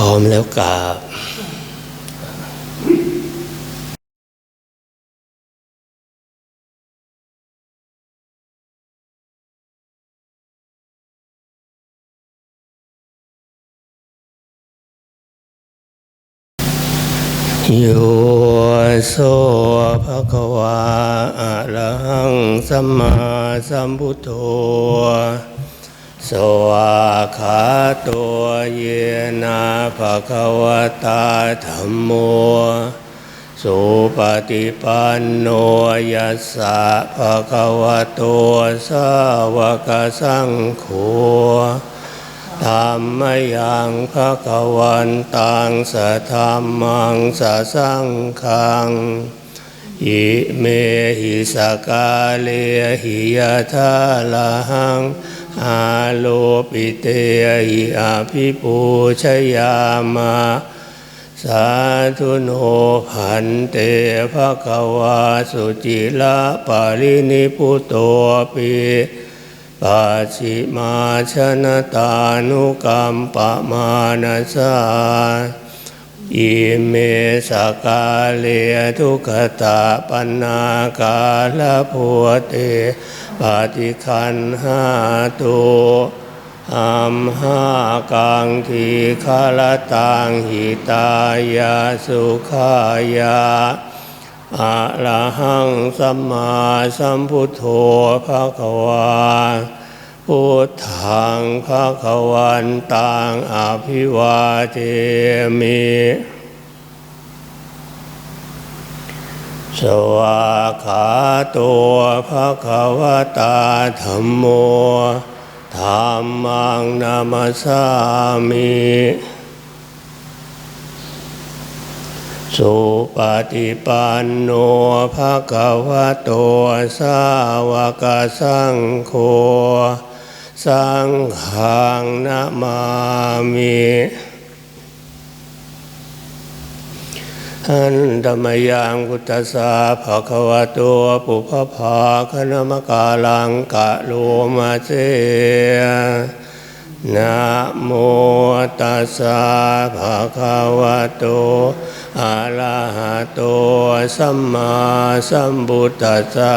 พร้อมแล้วกราบโยโสภะคะวาอะระหังสัมมาสัมพุทโธ สวากขาตัวเยนะภะคะวะตาธรรมโม สุปฏิปันโนยัสสะภะคะวะโตสาวกสังโฆธรรมยังภะคะวันตังสะธรรมังสะสังฆัง อิเมหิสกาเลหิยะทาลังอาโลปิเตหิอาภิปูชยามะสาธุโนพันเตภะคะวาสุจิละปารินิพุโตปิปัจิมาชนะตานุกรรมปะมานาสา อิเมสกาเลทุกตาปนากาลพัวเตปฏิคันหาตุอัมหากังทีคาลตังหิตายาสุขายาอะระหังสัมมาสัมพุทโธภะคะวา พุทธังภะควันตังอภิวาเทมิสวากขาตัวภะควตาธรรมโมธรรมังนามาสามิสุปฏิปันโนภะคะวะโตสาวกสังโฆ สังฆังนามามิอันธรรมยังกุตสาภะคะวะโตปุพพาคณมกาลังกะโลมาเจนะโมตัสสะภะคะวะโตอะระหะโตสัมมาสัมพุทธัสสะ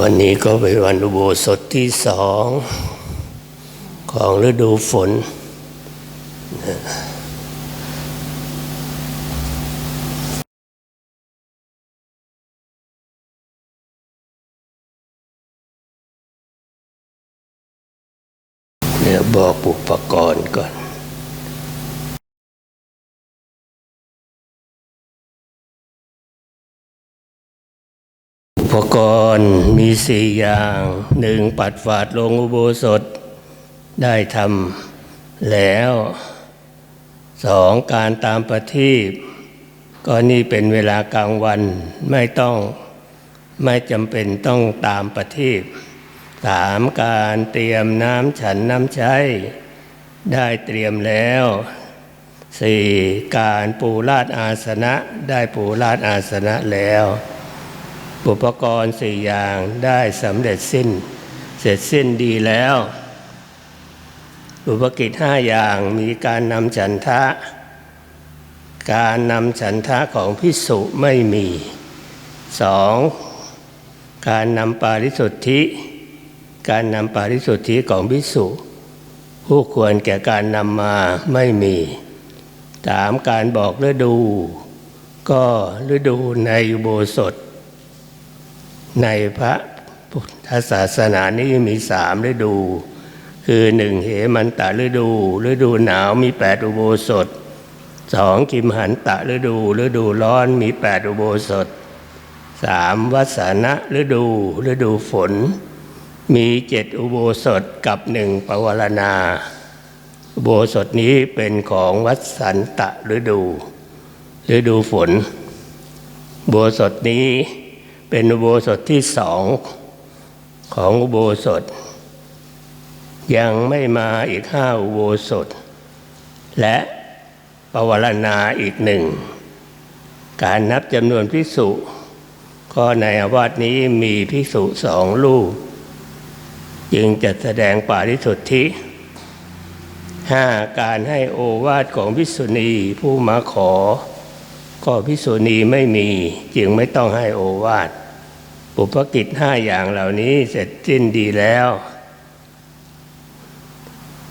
วันนี้ก็เป็นวันอุโบสถที่สองของฤดูฝนเดี๋ยบอกอุปกรณ์ก่อน ปกรณ์มีสี่อย่างหนึ่งปัดฝาดลงอุโบสถ ได้ทำแล้วสองการตามประทีปก็นี่เป็นเวลากลางวันไม่ต้องไม่จำเป็นต้องตามประทีปสามการเตรียมน้ำฉันน้ำใช้ ได้เตรียมแล้วสี่การปูราดอาสนะได้ปูราดอาสนะแล้ว อุปกรณ์สี่อย่างได้สำเร็จสิ้น เสร็จสิ้นดีแล้ว อุปกิจห้าอย่างมีการนำฉันทะ การนำฉันทะของพิสุไม่มีสองการนำปาริสุทธิ การนำปาริสุทธิของพิสุผู้ควรแก่การนำมาไม่มีสามการบอกฤดู ก็ฤดูในอุโบสถ ในพระพุทธศาสนานี้มีสามฤดู คือหนึ่งเหมันตะฤดู ฤดูหนาวมีแปดอุโบสถสองกิมหันตะฤดู ฤดูร้อนมีแปดอุโบสถสามวัสนะฤดู ฤดูฝน มีเจ็ดอุโบสถกับหนึ่งปวารณา อุโบสถนี้เป็นของวัสันตะฤดู ฤดูฝนอุโบสถนี้ เป็นอุโบสถที่สองของอุโบสถ ยังไม่มาอีกห้าอุโบสถ และปวารณาอีกหนึ่ง การนับจำนวนภิกษุก็ในอาวาสนี้มีภิกษุสองรูปจึงจะแสดงปาริสุทธิห้าการให้โอวาทของภิกษุณีผู้มาขอ ก็ภิกษุณีไม่มีจึงไม่ต้องให้โอวาท ปุพกิจห้าอย่างเหล่านี้เสร็จสิ้นดีแล้ว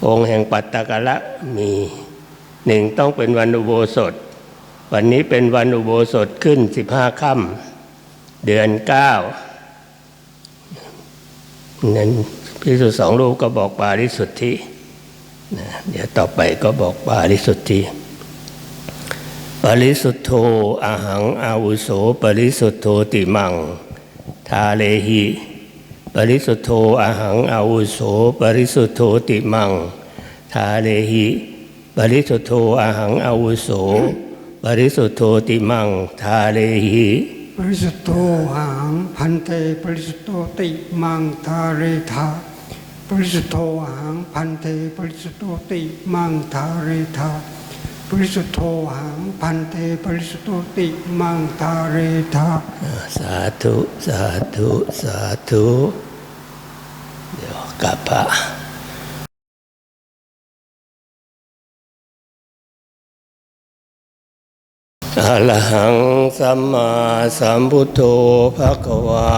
องค์แห่งปัตตกะละมีหนึ่งต้องเป็นวันอุโบสถ วันนี้เป็นวันอุโบสถขึ้นสิบห้าค่ำเดือนเก้านั้นพิสุสองรูปก็บอกปาริสุทธินะเดี๋ยวต่อไปก็บอกปาริสุทธิปริสุทธโธอาหังอาวุโส ปริสุทธโธติมัง ทาเลหิ ปริสุทธโธอหังอาวุโส ปริสุทธโธติมัง ทาเลหิ ปริสุทธโธอหังอาวุโส ปริสุทธโธติมัง ทาเลหิปริสุทธโธอหังพันเต ปริสุทธโธติมังทาเรธาปริสุทธโธอหังพันเต ปริสุทธโธติมังทาเรธา ริสุทธโธหังพันเตปริสุทธโธติมังทาเรธาสาธุสาธุสาธุเดี๋ยวกลับพระอะระหังสัมมาสัมพุทโธภะคะวา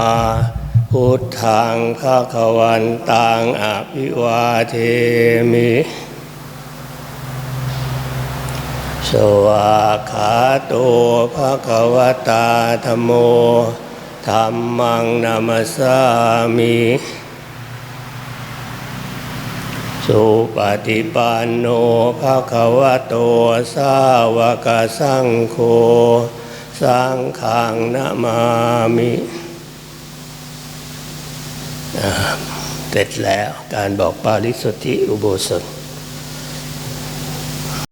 พุทธังภะคะวันตังอภิวาเทมิ สวากขาโตภะคะวตาธโมธรรมังนามัสสามิสุปฏิปันโนภะคะวะโตสาวกสังโฆสังฆังนามามิเสร็จแล้วการบอกปาริสุทธิอุโบสถ